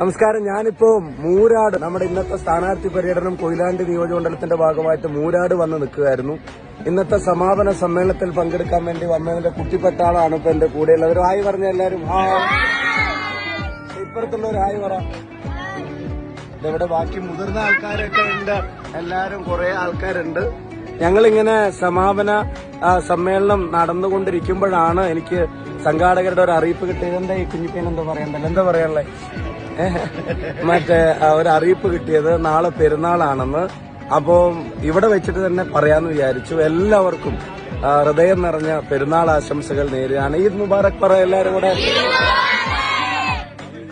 നമസ്കാരം. ഞാനിപ്പോ മൂരാട് നമ്മുടെ ഇന്നത്തെ സ്ഥാനാർത്ഥി പര്യടനം കൊയിലാണ്ടി നിയോജകമണ്ഡലത്തിന്റെ ഭാഗമായിട്ട് മൂരാട് വന്ന് നിൽക്കുകയായിരുന്നു. ഇന്നത്തെ സമാപന സമ്മേളനത്തിൽ പങ്കെടുക്കാൻ വേണ്ടി വന്നതിന്റെ കുട്ടിപ്പട്ടാളാണ് ഇപ്പൊ എന്റെ കൂടെയുള്ളത്. ഒരു ഹായ് പറഞ്ഞ എല്ലാരും ഹായ് ഇപ്പുറത്തുള്ള ഒരു ഹായ് പറ. ഇവിടെ ബാക്കി മുതിർന്ന ആൾക്കാരൊക്കെ ഉണ്ട്. എല്ലാരും കുറെ ആൾക്കാരുണ്ട്. ഞങ്ങളിങ്ങനെ സമാപന ആ, സമ്മേളനം നടന്നുകൊണ്ടിരിക്കുമ്പോഴാണ് എനിക്ക് സംഘാടകരുടെ ഒരു അറിയിപ്പ് കിട്ടിയത്. എന്താ ഈ കുഞ്ഞിപ്പേൻ എന്താ പറയണ്ടല്ലോ? എന്താ പറയാനുള്ളേ? ഏഹ്. മറ്റേ ഒരു അറിയിപ്പ് കിട്ടിയത് നാളെ പെരുന്നാളാണെന്ന്. അപ്പോൾ ഇവിടെ വെച്ചിട്ട് തന്നെ പറയാന്ന് വിചാരിച്ചു. എല്ലാവർക്കും ഹൃദയം നിറഞ്ഞ പെരുന്നാൾ ആശംസകൾ നേരുകയാണ്. ഈദ് മുബാറക് പറ എല്ലാരും കൂടെ.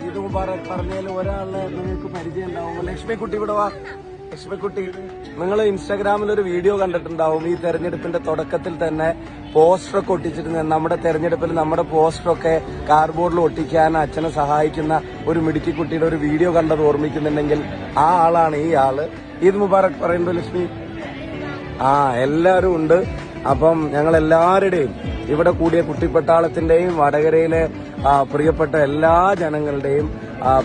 ഈദ് മുബാറക് പറഞ്ഞതിൽ ഒരാളെ നിങ്ങൾക്ക് പരിചയം ഉണ്ടാവും. ലക്ഷ്മിക്കുട്ടി ഇവിടെ വാ. ലക്ഷ്മിക്കുട്ടി നിങ്ങൾ ഇൻസ്റ്റാഗ്രാമിൽ ഒരു വീഡിയോ കണ്ടിട്ടുണ്ടാവും. ഈ തെരഞ്ഞെടുപ്പിന്റെ തുടക്കത്തിൽ തന്നെ പോസ്റ്റർ ഒക്കെ ഒട്ടിച്ചിരുന്ന നമ്മുടെ തെരഞ്ഞെടുപ്പിൽ നമ്മുടെ പോസ്റ്ററൊക്കെ കാർഡ്ബോർഡിൽ ഒട്ടിക്കാൻ അച്ഛനെ സഹായിക്കുന്ന ഒരു മിടുക്കിക്കുട്ടിയുടെ ഒരു വീഡിയോ കണ്ടത് ഓർമ്മിക്കുന്നുണ്ടെങ്കിൽ ആ ആളാണ് ഈ ആൾ. ഈദ് മുബാറക് പറയുന്നുണ്ടോ ലക്ഷ്മി. ആ എല്ലാവരും ഉണ്ട്. അപ്പം ഞങ്ങൾ എല്ലാവരുടെയും ഇവിടെ കൂടിയ കുട്ടിപ്പട്ടാളത്തിന്റെയും വടകരയിലെ പ്രിയപ്പെട്ട എല്ലാ ജനങ്ങളുടെയും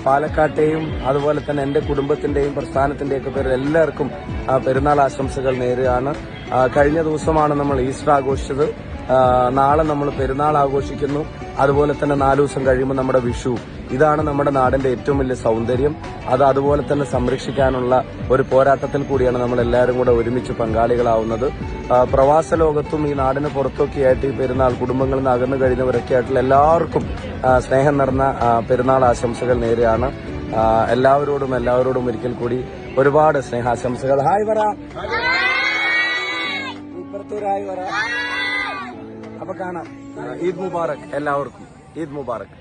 പാലക്കാട്ടെയും അതുപോലെ തന്നെ എന്റെ കുടുംബത്തിന്റെയും പ്രസ്ഥാനത്തിന്റെയും ഒക്കെ പേരിൽ എല്ലാവർക്കും പെരുന്നാൾ ആശംസകൾ നേരുകയാണ്. കഴിഞ്ഞ ദിവസമാണ് നമ്മൾ ഈസ്റ്റർ ആഘോഷിച്ചത്. നാളെ നമ്മൾ പെരുന്നാൾ ആഘോഷിക്കുന്നു. അതുപോലെ തന്നെ നാലു ദിവസം കഴിയുമ്പോൾ നമ്മുടെ വിഷു. ഇതാണ് നമ്മുടെ നാടിന്റെ ഏറ്റവും വലിയ സൗന്ദര്യം. അത് അതുപോലെ തന്നെ സംരക്ഷിക്കാനുള്ള ഒരു പോരാട്ടത്തിൽ കൂടിയാണ് നമ്മൾ എല്ലാവരും കൂടെ ഒരുമിച്ച് പങ്കാളികളാവുന്നത്. പ്രവാസ ലോകത്തും ഈ നാടിന് പുറത്തൊക്കെ ആയിട്ട് ഈ പെരുന്നാൾ കുടുംബങ്ങളിൽ നിന്ന് അകന്നു കഴിഞ്ഞവരൊക്കെ ആയിട്ടുള്ള എല്ലാവർക്കും സ്നേഹം നിറഞ്ഞ പെരുന്നാൾ ആശംസകൾ നേരെയാണ് എല്ലാവരോടും എല്ലാവരോടും ഒരിക്കൽ കൂടി ഒരുപാട് സ്നേഹാശംസകൾ. ഹായ് പറ പറ അപ്പൊ കാണാം. ഈദ് മുബാറക്. എല്ലാവർക്കും. ഈദ് മുബാറക്.